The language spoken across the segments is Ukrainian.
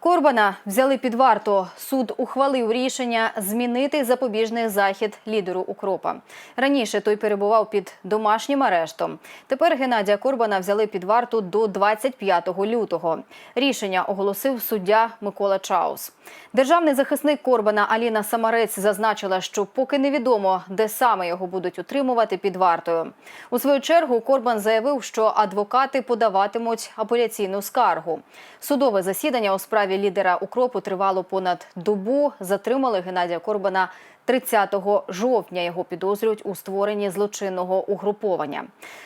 Корбана взяли під варту. Суд ухвалив рішення змінити запобіжний захід лідеру Укропа. Раніше той перебував під домашнім арештом. Тепер Геннадія Корбана взяли під варту до 25 лютого. Рішення оголосив суддя Микола Чаус. Державний захисник Корбана Аліна Самарець зазначила, що поки невідомо, де саме його будуть утримувати під вартою. У свою чергу Корбан заявив, що адвокати подаватимуть апеляційну скаргу. Судове засідання у справі лідера Укропу тривало понад добу. Затримали Геннадія Корбана 30 жовтня. Його підозрюють у створенні злочинного угруповання.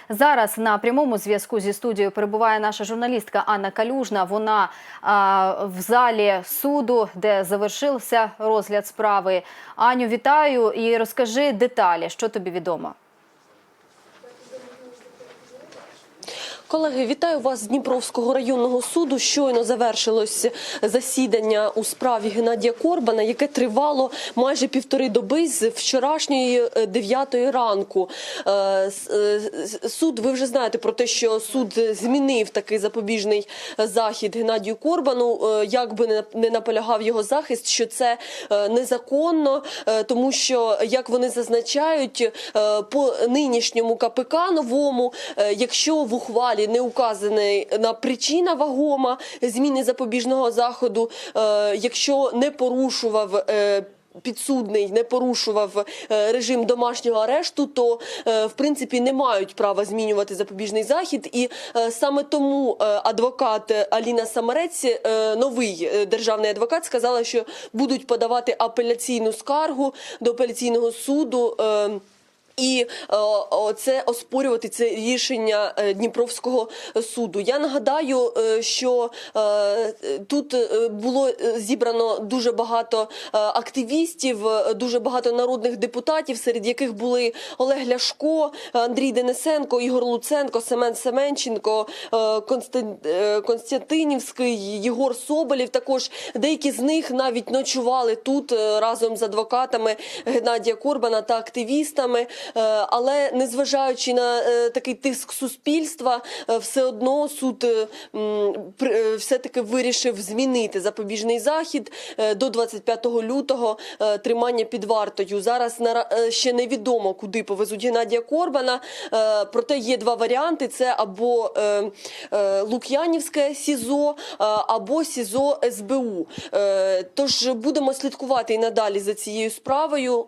Зараз на прямому зв'язку зі студією перебуває наша журналістка Анна Калюжна. Вона а, в залі суду, де завершився розгляд справи. Аню, вітаю і розкажи деталі, що тобі відомо. Колеги, вітаю вас з Дніпровського районного суду. Щойно завершилось засідання у справі Геннадія Корбана, яке тривало майже півтори доби з вчорашньої е, дев'ятої ранку. Е, е, Суд, ви вже знаєте про те, що суд змінив такий запобіжний захід Геннадію Корбану. Як би не- наполягав його захист, що це незаконно, тому що як вони зазначають по нинішньому КПК новому, якщо в ухвалі не указана на причина вагома зміни запобіжного заходу, е, якщо не порушував. е, Підсудний не порушував е, режим домашнього арешту, то е, в принципі не мають права змінювати запобіжний захід. І е, саме тому е, адвокат Аліна Самарець, е, новий е, державний адвокат, сказала, що будуть подавати апеляційну скаргу до апеляційного суду. І е, це оспорювати це рішення е, Дніпровського суду. Я нагадаю, е, що тут було зібрано дуже багато активістів, дуже багато народних депутатів, серед яких були Олег Ляшко, Андрій Денисенко, Ігор Луценко, Семен Семенченко, Константинівський, Єгор Соболєв. Також деякі з них навіть ночували тут разом з адвокатами Геннадія Корбана та активістами. Е, Але незважаючи на е, такий тиск суспільства, е, все одно суд е, м, при- е, все-таки вирішив змінити запобіжний захід до 25 лютого тримання під вартою. Зараз ще невідомо, куди повезуть Геннадія Корбана. Проте є два варіанти: це або Лук'янівське СІЗО, або СІЗО СБУ. Тож будемо слідкувати і надалі за цією справою.